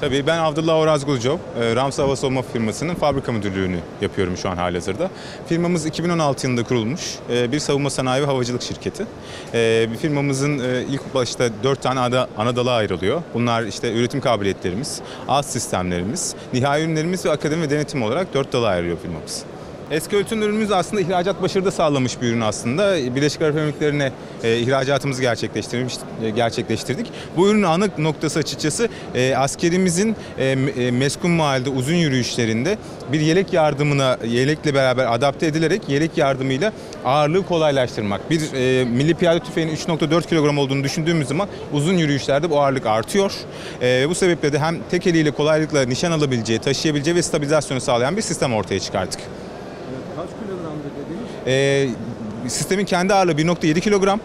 Tabii ben Abdullah Oraz Gulcov, e, Rams Hava Savunma firmasının fabrika müdürlüğünü yapıyorum şu an halihazırda. Firmamız 2016 yılında kurulmuş e, bir savunma sanayi ve havacılık şirketi. E, firmamızın ilk başta 4 tane ana, ana dala ayrılıyor. Bunlar işte üretim kabiliyetlerimiz, alt sistemlerimiz, nihai ürünlerimiz ve akademi ve denetim olarak 4 dala ayırıyor firmamız. Eski ölçüm ürünümüz aslında ihracat başarıda sağlamış bir ürün aslında. Birleşik Arap Emirlikleri'ne e, ihracatımızı gerçekleştirmiş, e, gerçekleştirdik. Bu ürünün ana noktası açıkçası e, askerimizin e, e, meskun mahallede uzun yürüyüşlerinde bir yelek yardımına, yelekle beraber adapte edilerek yelek yardımıyla ağırlığı kolaylaştırmak. Bir e, milli piyade tüfeğinin 3.4 kilogram olduğunu düşündüğümüz zaman uzun yürüyüşlerde bu ağırlık artıyor. E, bu sebeple de hem tek eliyle kolaylıkla nişan alabileceği, taşıyabileceği ve stabilizasyonu sağlayan bir sistem ortaya çıkarttık. Kaç kilogramdı dediniz? Ee, sistemin kendi ağırlığı 1.7 kilogram.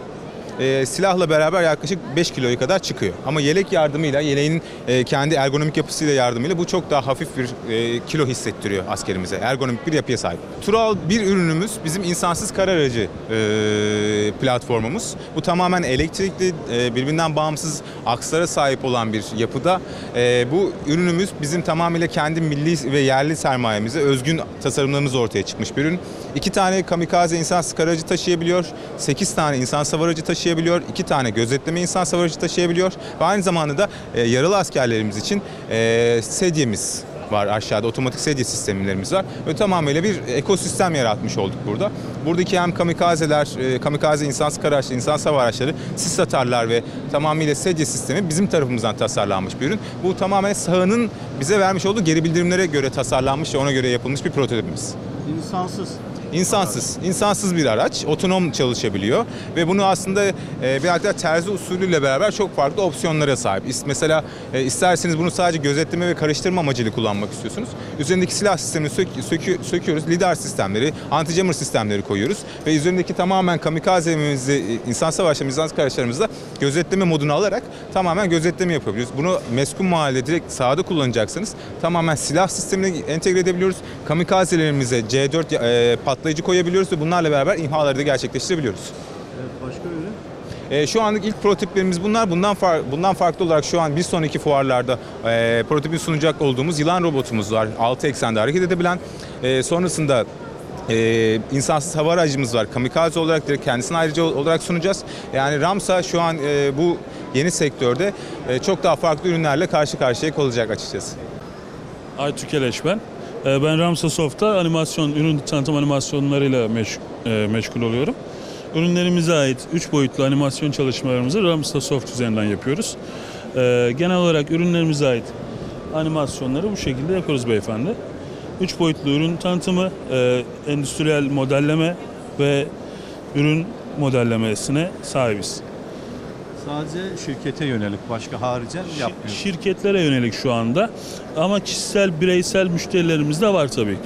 Ee, silahla beraber yaklaşık 5 kiloya kadar çıkıyor. Ama yelek yardımıyla, yeleğin e, kendi ergonomik yapısıyla yardımıyla bu çok daha hafif bir e, kilo hissettiriyor askerimize. Ergonomik bir yapıya sahip. Tural bir ürünümüz bizim insansız kar aracı e, platformumuz. Bu tamamen elektrikli, e, birbirinden bağımsız akslara sahip olan bir yapıda. E, bu ürünümüz bizim tamamıyla kendi milli ve yerli sermayemize özgün tasarımlarımız ortaya çıkmış bir ürün. İki tane kamikaze insansız kar aracı taşıyabiliyor, 8 tane insan savar aracı taşıyabiliyor, iki tane gözetleme insan savar aracı taşıyabiliyor ve aynı zamanda da e, yaralı askerlerimiz için e, sedyemiz var aşağıda otomatik sedye sistemlerimiz var ve tamamıyla bir ekosistem yaratmış olduk burada. Buradaki hem kamikazeler, e, kamikaze insansız kara araçları, insan savar araçları, sis atarlar ve tamamıyla sedye sistemi bizim tarafımızdan tasarlanmış bir ürün. Bu tamamen sahanın bize vermiş olduğu geri bildirimlere göre tasarlanmış ve ona göre yapılmış bir prototipimiz. İnsansız. İnsansız, insansız bir araç, otonom çalışabiliyor ve bunu aslında e, bir adeta terzi usulüyle beraber çok farklı opsiyonlara sahip. Mesela e, isterseniz bunu sadece gözetleme ve karıştırma amacıyla kullanmak istiyorsunuz. Üzerindeki silah sistemini sök- sökü- söküyoruz, lidar sistemleri, anti-jammer sistemleri koyuyoruz ve üzerindeki tamamen kamikazemizi, e, insan savaşlarımız, insan araçlarımızda gözetleme modunu alarak tamamen gözetleme yapabiliyoruz. Bunu meskun mahallede direkt sahada kullanacaksınız. Tamamen silah sistemine entegre edebiliyoruz. Kamikazelerimize C4 e, patlayıcı koyabiliyoruz ve bunlarla beraber imhaları da gerçekleştirebiliyoruz. Evet, başka ürün? E, şu anlık ilk prototiplerimiz bunlar. Bundan far- bundan farklı olarak şu an bir sonraki fuarlarda e, prototipi sunacak olduğumuz yılan robotumuz var. 6 eksende hareket edebilen. E, sonrasında e, insansız hava aracımız var. Kamikaze olarak direkt kendisini ayrıca olarak sunacağız. Yani Ramsa şu an e, bu yeni sektörde e, çok daha farklı ürünlerle karşı karşıya kalacak açıkçası. Aytük Eleş ben. Ee, Ben Ramsa Soft'ta animasyon, ürün tanıtım animasyonlarıyla meş, e, meşgul oluyorum. Ürünlerimize ait 3 boyutlu animasyon çalışmalarımızı Ramsa Soft üzerinden yapıyoruz. Ee, Genel olarak ürünlerimize ait animasyonları bu şekilde yapıyoruz beyefendi. 3 boyutlu ürün tanıtımı, e, endüstriyel modelleme ve ürün modellemesine sahibiz. Sadece şirkete yönelik başka haricen yapmıyoruz. Şirketlere yönelik şu anda ama kişisel, bireysel müşterilerimiz de var tabii ki.